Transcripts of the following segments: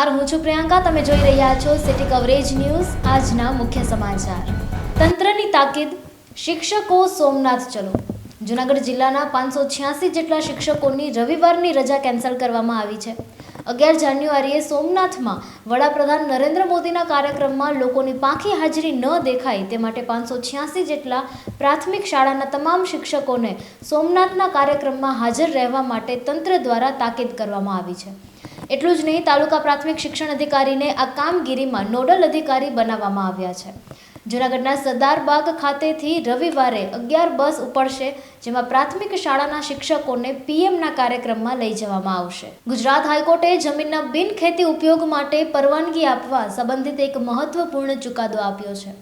નમસ્કાર, હું છું પ્રિયંકા. તમે જોઈ રહ્યા છો સિટી કવરેજ ન્યૂઝ. આજના મુખ્ય સમાચાર. તંત્રની તાકીદ, શિક્ષકો સોમનાથ ચલો. જુનાગઢ જિલ્લાના પાંચસો છ્યાસી જેટલા શિક્ષકોની રવિવારની રજા કેન્સલ કરવામાં આવી છે. અગિયાર જાન્યુઆરીએ સોમનાથમાં વડાપ્રધાન નરેન્દ્ર મોદીના કાર્યક્રમમાં લોકોની પાંખી હાજરી ન દેખાય તે માટે પાંચસો છ્યાસી જેટલા પ્રાથમિક શાળાના તમામ શિક્ષકોને સોમનાથના કાર્યક્રમમાં હાજર રહેવા માટે તંત્ર દ્વારા તાકીદ કરવામાં આવી છે. એટલું જ નહીં, તાલુકા પ્રાથમિક શિક્ષણ અધિકારીને આ કામગીરીમાં નોડલ અધિકારી બનાવવામાં આવ્યા છે. જૂનાગઢના સરદારબાગ ખાતેથી રવિવારે અગિયાર બસ ઉપડશે, જેમાં પ્રાથમિક શાળાના શિક્ષકોને પીએમના કાર્યક્રમમાં લઈ જવામાં આવશે. ગુજરાત હાઈકોર્ટે જમીનના બિનખેતી ઉપયોગ માટે પરવાનગી આપવા સંબંધિત એક મહત્વપૂર્ણ ચુકાદો આપ્યો છે.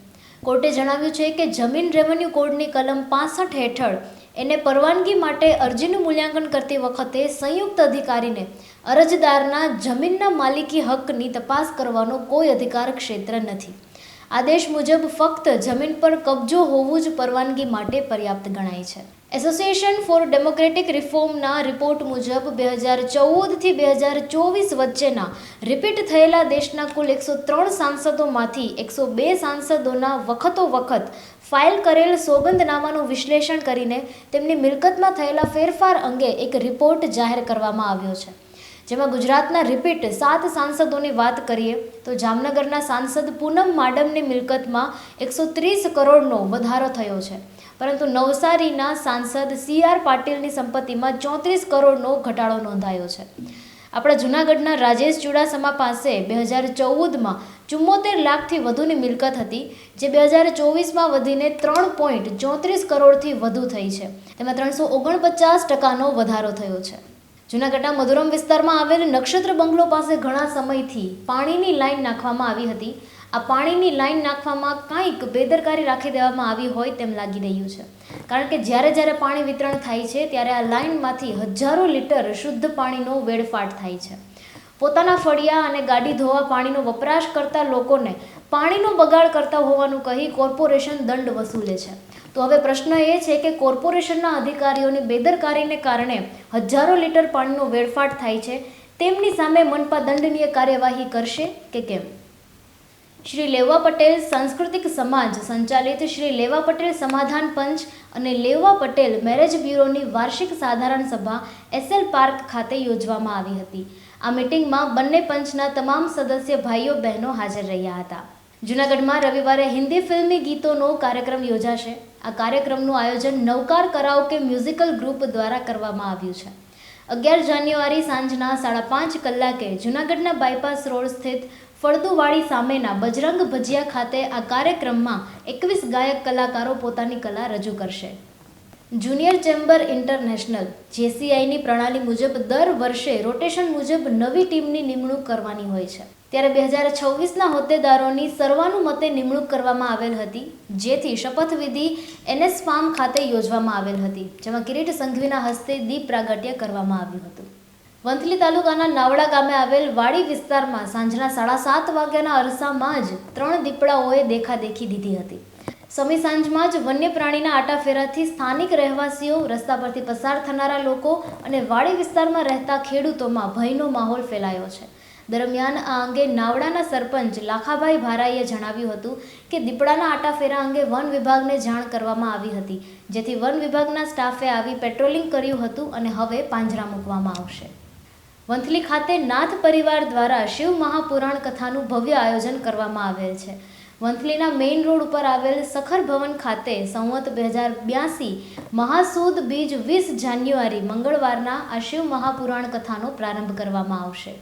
કોર્ટે જણાવ્યું છે કે જમીન રેવન્યુ કોડની કલમ પાસઠ હેઠળ એને પરવાનગી માટે અરજીનું મૂલ્યાંકન કરતી વખતે સંયુક્ત અધિકારીને અરજદારના જમીનના માલિકી હકની તપાસ કરવાનો કોઈ અધિકાર ક્ષેત્ર નથી. આદેશ મુજબ ફક્ત જમીન પર કબજો હોવું જ પરવાનગી માટે પર્યાપ્ત ગણાય છે. એસોસિએશન ફોર ડેમોક્રેટિક રિફોર્મના રિપોર્ટ મુજબ બે હજાર ચૌદથી બે હજાર ચોવીસ વચ્ચેના રિપીટ થયેલા દેશના કુલ એકસો ત્રણ સાંસદોમાંથી એકસો બે સાંસદોના વખતો વખત ફાઇલ કરેલ સોગંદનામાનું વિશ્લેષણ કરીને તેમની મિલકતમાં થયેલા ફેરફાર અંગે એક રિપોર્ટ જાહેર કરવામાં આવ્યો છે. જેમાં ગુજરાતના રિપીટ સાત સાંસદોની વાત કરીએ તો જામનગરના સાંસદ પૂનમ માડમની મિલકતમાં એકસો ત્રીસ કરોડનો વધારો થયો છે. પરંતુ નવસારીના સાંસદ સી આર પાટીલની સંપત્તિમાં ચોત્રીસ કરોડનો ઘટાડો નોંધાયો છે. આપણા જૂનાગઢના રાજેશ ચુડાસમા પાસે બે હજાર ચૌદમાં ચુમ્મોતેર લાખથી વધુની મિલકત હતી, જે બે હજાર ચોવીસમાં વધીને ત્રણ પોઈન્ટ ચોત્રીસ કરોડથી વધુ થઈ છે. તેમાં ત્રણસો ઓગણપચાસ ટકાનો વધારો થયો છે. જૂનાગઢના મધુરમ વિસ્તારમાં આવેલ નક્ષત્ર બંગલો પાસે ઘણા સમયથી પાણીની લાઈન નાખવામાં આવી હતી. આ પાણીની લાઈન નાખવામાં કાંઈક બેદરકારી રાખી દેવામાં આવી હોય તેમ લાગી રહ્યું છે. કારણ કે જ્યારે જ્યારે પાણી વિતરણ થાય છે, ત્યારે આ લાઈનમાંથી હજારો લીટર શુદ્ધ પાણીનો વેડફાટ થાય છે. પોતાના ફળિયા અને ગાડી ધોવા પાણીનો વપરાશ કરતા લોકોને પાણીનો બગાડ કરતા હોવાનું કહી કોર્પોરેશન દંડ વસૂલે છે. તો હવે પ્રશ્ન એ છે કે કોર્પોરેશનના અધિકારીઓની બેદરકારીને કારણે હજારો લીટર પાણીનો વેડફાટ થાય છે, તેમની સામે મનપા દંડનીય કાર્યવાહી કરશે કે કેમ? શ્રી લેવા પટેલ સાંસ્કૃતિક સમાજ સંચાલિત શ્રી લેવા પટેલ સમાધાન પંચ અને લેવા પટેલ મેરેજ બ્યુરોની વાર્ષિક સાધારણ સભા એસએલ પાર્ક ખાતે યોજવામાં આવી હતી. આ મિટિંગમાં બંને પંચના તમામ સદસ્ય ભાઈઓ, બહેનો હાજર રહ્યા હતા. જૂનાગઢમાં રવિવારે હિન્દી ફિલ્મી ગીતોનો કાર્યક્રમ યોજાશે. આ કાર્યક્રમનું આયોજન નવકાર કરાઓકે મ્યુઝિકલ ગ્રુપ દ્વારા કરવામાં આવ્યું છે. અગિયાર જાન્યુઆરી સાંજના સાડા પાંચ કલાકે જૂનાગઢના બાયપાસ રોડ સ્થિત ફળદુવાડી સામેના બજરંગ ભજીયા ખાતે આ કાર્યક્રમમાં એકવીસ ગાયક કલાકારો પોતાની કલા રજૂ કરશે. જુનિયર ચેમ્બર ઇન્ટરનેશનલ જેસીઆઈની પ્રણાલી મુજબ દર વર્ષે રોટેશન મુજબ નવી ટીમની નિમણૂક કરવાની હોય છે. ત્યારે બે હજાર છવ્વીસના હોદ્દેદારોની સર્વાનુમતે નિમણૂક કરવામાં આવેલ હતી, જેથી શપથવિધિ એનએસ ફાર્મ ખાતે યોજવામાં આવેલ હતી, જેમાં કિરીટ સંઘવીના હસ્તે દીપ પ્રાગટ્ય કરવામાં આવ્યું હતું. વંથલી તાલુકાના નાવડા ગામે આવેલ વાડી વિસ્તારમાં સાંજના સાડા સાત વાગ્યાના અરસામાં જ ત્રણ દીપડાઓએ દેખાદેખી દીધી હતી. સમી સાંજમાં જ વન્ય પ્રાણીના આટાફેરાથી સ્થાનિક રહેવાસીઓ રસ્તા પરથી પસાર થનારા લોકો અને વાડી વિસ્તારમાં રહેતા ખેડૂતોમાં ભયનો માહોલ ફેલાયો છે. દરમિયાન આ અંગે નાવડાના સરપંચ લાખાભાઈ ભારાઈએ જણાવ્યું હતું કે દીપડાના આટાફેરા અંગે વન વિભાગને જાણ કરવામાં આવી હતી, જેથી વન વિભાગના સ્ટાફે આવી પેટ્રોલિંગ કર્યું હતું અને હવે પાંજરા મૂકવામાં આવશે. વંથલી ખાતે નાથ પરિવાર દ્વારા શિવ મહાપુરાણ કથાનું ભવ્ય આયોજન કરવામાં આવેલ છે. વંથલીના મેઇન રોડ ઉપર આવેલ સખર ભવન ખાતે સંવત બે હજાર બ્યાસી મહાસુદ બીજ વીસ જાન્યુઆરી મંગળવારના આ શિવ મહાપુરાણ કથાનો પ્રારંભ કરવામાં આવશે.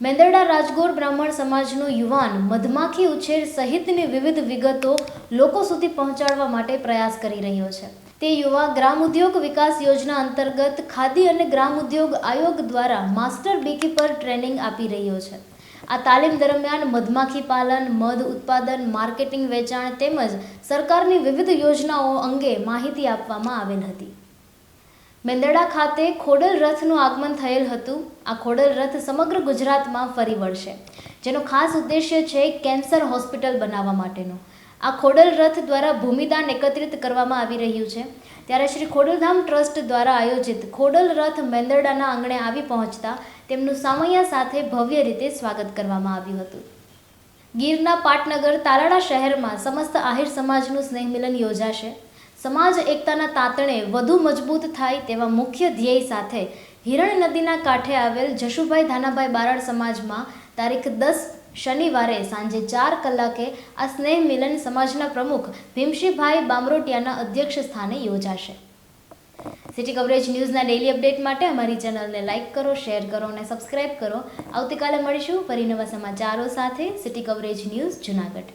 મેંદરડા રાજગોર બ્રાહ્મણ સમાજનો યુવાન મધમાખી ઉછેર સહિતની વિવિધ વિગતો લોકો સુધી પહોંચાડવા માટે પ્રયાસ કરી રહ્યો છે. તે યુવા ગ્રામ ઉદ્યોગ વિકાસ યોજના અંતર્ગત ખાદી અને ગ્રામ ઉદ્યોગ આયોગ દ્વારા માસ્ટર બીકીપર ટ્રેનિંગ આપી રહ્યો છે. આ તાલીમ દરમિયાન મધમાખી પાલન, મધ ઉત્પાદન, માર્કેટિંગ વેચાણ તેમજ સરકારની વિવિધ યોજનાઓ અંગે માહિતી આપવામાં આવેલ હતી. મેંદરડા ખાતે ખોડલ રથનું આગમન થયેલ હતું. આ ખોડલ રથ સમગ્ર ગુજરાતમાં ફરી વળશે, જેનો ખાસ ઉદ્દેશ્ય છે કેન્સર હોસ્પિટલ બનાવવા માટેનો. આ ખોડલ રથ દ્વારા ભૂમિદાન એકત્રિત કરવામાં આવી રહ્યું છે. ત્યારે શ્રી ખોડલધામ ટ્રસ્ટ દ્વારા આયોજિત ખોડલ રથ મેંદરડાના આંગણે આવી પહોંચતા તેમનું સામૈયા સાથે ભવ્ય રીતે સ્વાગત કરવામાં આવ્યું હતું. ગીરના પાટનગર તાલાળા શહેરમાં સમસ્ત આહિર સમાજનું સ્નેહ મિલન યોજાશે. સમાજ એકતાના તાતણે વધુ મજબૂત થાય તેવા મુખ્ય ધ્યેય સાથે હિરણ નદીના કાંઠે આવેલ જશુભાઈ ધાનાભાઈ બારાડ સમાજમાં તારીખ દસ શનિવારે સાંજે ચાર કલાકે આ સ્નેહ મિલન સમાજના પ્રમુખ ભીમશીભાઈ બામરોટિયાના અધ્યક્ષ સ્થાને યોજાશે. સિટી કવરેજ ન્યૂઝના ડેઇલી અપડેટ માટે અમારી ચેનલને લાઇક કરો શેર કરો અને સબસ્ક્રાઇબ કરો. આવતીકાલે મળીશું ફરી નવા સમાચારો સાથે સિટી કવરેજ ન્યૂઝ જુનાગઢ.